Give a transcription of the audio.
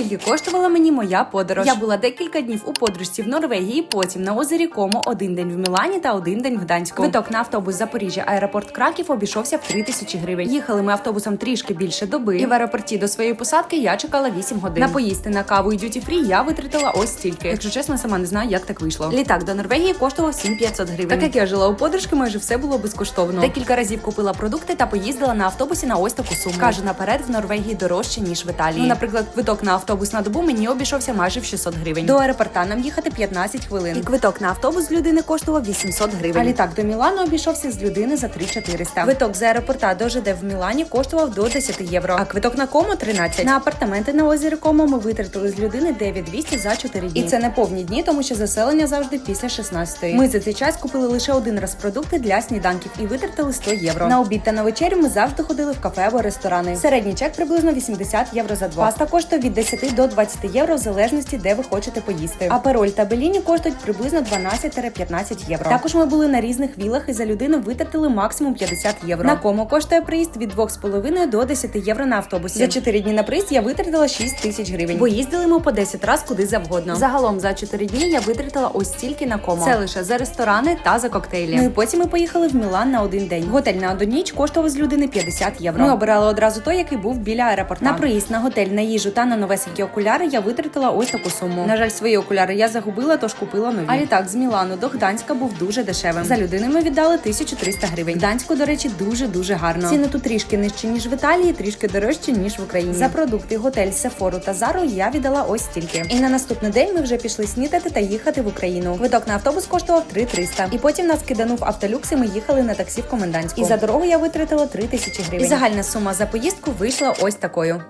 Скільки коштувала мені моя подорож? Я була декілька днів у подружці в Норвегії, потім на озері Комо, один день в Мілані та один день в Гданську. Квиток на автобус Запоріжжя, аеропорт Краків обійшовся в 3 тисячі гривень. Їхали ми автобусом трішки більше доби. І в аеропорті до своєї посадки я чекала 8 годин. На поїсти на каву і дюті фрі я витратила ось стільки. Якщо чесно, сама не знаю, як так вийшло. Літак до Норвегії коштував 7500 гривень. Так як я жила у подружки, майже все було безкоштовно. Декілька разів купила продукти та поїздила на автобусі на ось таку суму. Кажу наперед, в Норвегії дорожче ніж в Італії. Ну, наприклад, квиток на автобус на добу мені обійшовся майже в 600 гривень. До аеропорта нам їхати 15 хвилин. І квиток на автобус з людини коштував 800 гривень. А літак до Мілану обійшовся з людини за 3400. Квиток з аеропорта до ЖД в Мілані коштував до 10 євро. А квиток на Комо 13. На апартаменти на озері Комо ми витратили з людини 9200 за 4 дні. І це не повні дні, тому що заселення завжди після 16-ї. Ми за цей час купили лише один раз продукти для сніданків і витратили 100 євро. На обід та на вечерю ми завжди ходили в кафе або ресторани. Середній чек приблизно 80 євро за два. Паста коштує від 10 до 20 євро в залежності, де ви хочете поїсти. А пероль та беліні коштують приблизно 12-15 євро. Також ми були на різних вілах і за людину витратили максимум 50 євро. На кому коштує приїзд від 2,5 до 10 євро на автобусі. За 4 дні на приїзд я витратила 6 тисяч гривень. Бо їздили ми по 10 раз куди завгодно. Загалом за 4 дні я витратила ось стільки на комо. Це лише за ресторани та за коктейлі. Ну і потім ми поїхали в Мілан на один день. Готель на одну ніч коштував з людини 50 євро. Ми обирали одразу той, який був біля аеропорта. На приїзд на готель, на їжу та на новесенькі окуляри я витратила ось таку суму. На жаль, свої окуляри я загубила, тож купила нові. А літак з Мілану до Гданська був дуже дешевим. За людини ми віддали 1300 гривень. Гданську, до речі, дуже дуже гарно. Ціни тут трішки нижче ніж в Італії, трішки дорожче ніж в Україні. За продукти, готель, Сефору та Зару я віддала ось стільки. І на наступний день ми вже пішли снідати та їхати в Україну. Квиток на автобус коштував 3300. І потім нас киданув автолюкс, і ми їхали на таксі в комендантську. І за дорогу я витратила 3000 гривень. І загальна сума за поїздку вийшла ось такою.